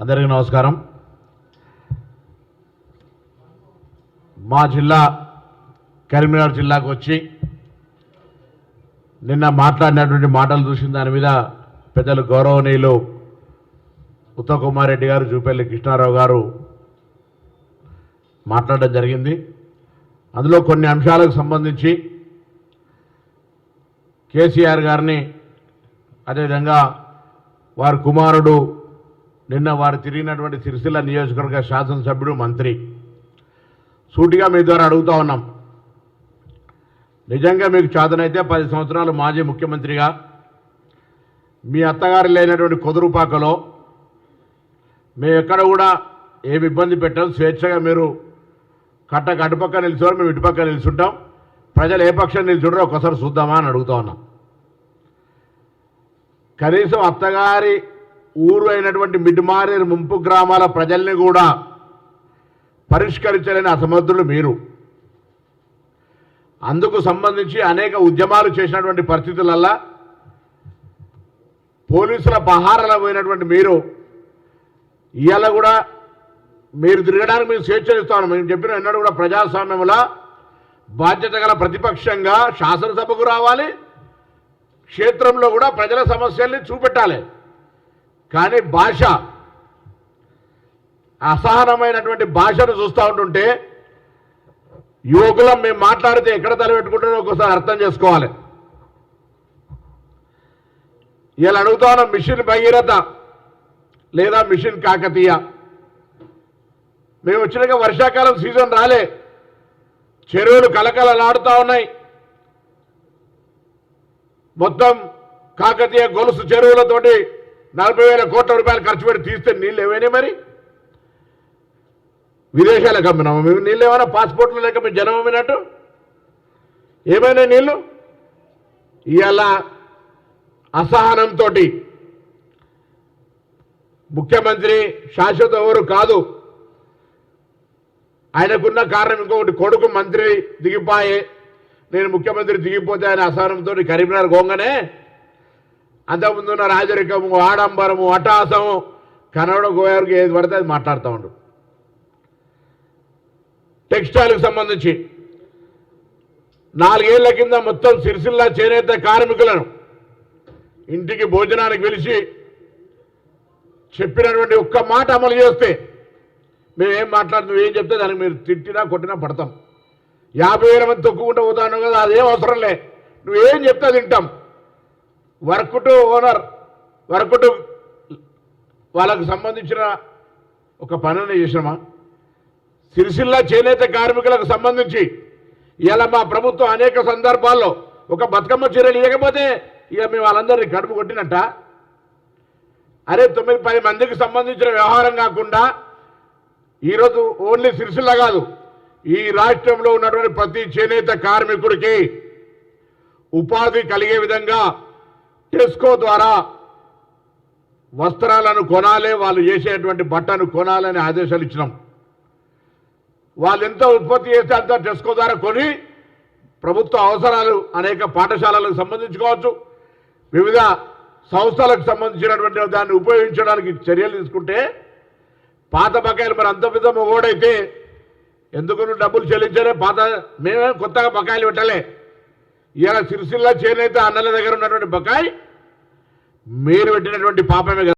అందరికీ నమస్కారం. మా జిల్లా కరీంనగర్ జిల్లాకు వచ్చి నిన్న మాట్లాడినటువంటి మాటలు చూసిన దాని మీద పెద్దలు గౌరవనీయులు ఉత్తమ్ కుమార్ రెడ్డి గారు జూపల్లి కృష్ణారావు గారు మాట్లాడడం జరిగింది. అందులో కొన్ని అంశాలకు సంబంధించి కేసీఆర్ గారిని అదేవిధంగా వారి కుమారుడు నిన్న వారు తిరిగినటువంటి సిరిసిల్ల నియోజకవర్గ శాసనసభ్యుడు మంత్రి. సూటిగా మీ ద్వారా అడుగుతా ఉన్నాం. నిజంగా మీకు చేతనైతే పది సంవత్సరాలు మాజీ ముఖ్యమంత్రిగా మీ అత్తగారు లేనటువంటి కొదురుపాకలో మేము ఎక్కడ కూడా ఏమి ఇబ్బంది పెట్టాం స్వేచ్ఛగా మీరు కట్ట అటుపక్క నిల్చోరు మేము ఇటుపక్క నిలుచుంటాం. ప్రజలు ఏ పక్షం నిలిచుంటారో ఒకసారి చూద్దామా అని అడుగుతా ఉన్నాం. కనీసం అత్తగారి ఊరు అయినటువంటి మిడ్మారేరు ముంపు గ్రామాల ప్రజల్ని కూడా పరిష్కరించలేని అసమర్థులు మీరు. అందుకు సంబంధించి అనేక ఉద్యమాలు చేసినటువంటి పరిస్థితులల్లా పోలీసుల పహారాల పోయినటువంటి మీరు ఇవాళ కూడా మీరు తిరగడానికి మేము స్వేచ్ఛనిస్తాను మేము చెప్పిన ఎన్నడూ కూడా ప్రజాస్వామ్యంలో బాధ్యత గల ప్రతిపక్షంగా శాసనసభకు రావాలి క్షేత్రంలో కూడా ప్రజల సమస్యల్ని చూపెట్టాలి. కానీ భాష అసహనమైనటువంటి భాషను చూస్తూ ఉంటుంటే యువకులం మేము మాట్లాడితే ఎక్కడ తలపెట్టుకుంటారో ఒకసారి అర్థం చేసుకోవాలి. ఇలా అడుగుతా ఉన్న మిషన్ భగీరథ లేదా మిషన్ కాకతీయ. మేము వచ్చినాక వర్షాకాలం సీజన్ రాలే. చెరువులు కలకలలాడుతూ ఉన్నాయి. మొత్తం కాకతీయ గొలుసు చెరువులతోటి నలభై వేల కోట్ల రూపాయలు ఖర్చు పెట్టి తీస్తే నీళ్ళు ఏమైనా మరి? విదేశాలకు అమ్మినాము? మేము నీళ్ళు ఏమైనా పాస్పోర్ట్లు లేక మీ జనం అమ్మినట్టు? ఏమైనా నీళ్ళు? ఇవాళ అసహనంతో ముఖ్యమంత్రి శాశ్వత ఎవరు కాదు. ఆయనకున్న కారణం ఇంకొకటి కొడుకు మంత్రి దిగిపోయే నేను ముఖ్యమంత్రి దిగిపోతే ఆయన అసహనంతో కరీంనగర్ గోంగనే అంతకుముందున్న రాజరికము ఆడంబరము అటాసము కన్నడ గోయర్కి ఏది పడితే అది మాట్లాడుతూ ఉండు. టెక్స్టైల్కి సంబంధించి నాలుగేళ్ళ కింద మొత్తం సిరిసిల్ల చేనేత కార్మికులను ఇంటికి భోజనానికి పిలిచి చెప్పినటువంటి ఒక్క మాట అమలు చేస్తే మేమేం ఏం మాట్లాడుతూ ఏం చెప్తే దానికి మీరు తిట్టినా కొట్టినా పడతాం. యాభై వేల మంది తొక్కుకుంటూ పోతాను కదా అదేం అవసరం లే. నువ్వేం చెప్తే తింటాం work to owner work to వాళ్ళకు సంబంధించిన ఒక పనులు చేసినామా? సిరిసిల్ల చేనేత కార్మికులకు సంబంధించి ఇలా మా ప్రభుత్వం అనేక సందర్భాల్లో ఒక బతుకమ్మ చీరలు ఇవ్వకపోతే ఇక మేము వాళ్ళందరినీ కడుపు కొట్టినట్ట? అరే తొమ్మిది పది మందికి సంబంధించిన వ్యవహారం కాకుండా ఈరోజు ఓన్లీ సిరిసిల్ల కాదు ఈ రాష్ట్రంలో ఉన్నటువంటి ప్రతి చేనేత కార్మికుడికి ఉపాధి కలిగే విధంగా టెస్కో ద్వారా వస్త్రాలను కొనాలి వాళ్ళు చేసేటువంటి బట్టను కొనాలని ఆదేశాలు ఇచ్చినాం. వాళ్ళు ఎంత ఉత్పత్తి చేస్తే అంత టెస్కో ద్వారా కొని ప్రభుత్వ అవసరాలు అనేక పాఠశాలలకు సంబంధించుకోవచ్చు. వివిధ సంస్థలకు సంబంధించినటువంటి దాన్ని ఉపయోగించడానికి చర్యలు తీసుకుంటే పాత బకాయిలు మరి అంత పెద్ద మొగోడైతే ఎందుకు నువ్వు డబ్బులు చెల్లించలే? పాత మేమే కొత్తగా బకాయిలు పెట్టలే. ఇవాళ సిరిసిల్ల చేనేత అన్నల దగ్గర ఉన్నటువంటి బకాయి మీరు పెట్టినటువంటి పాపమే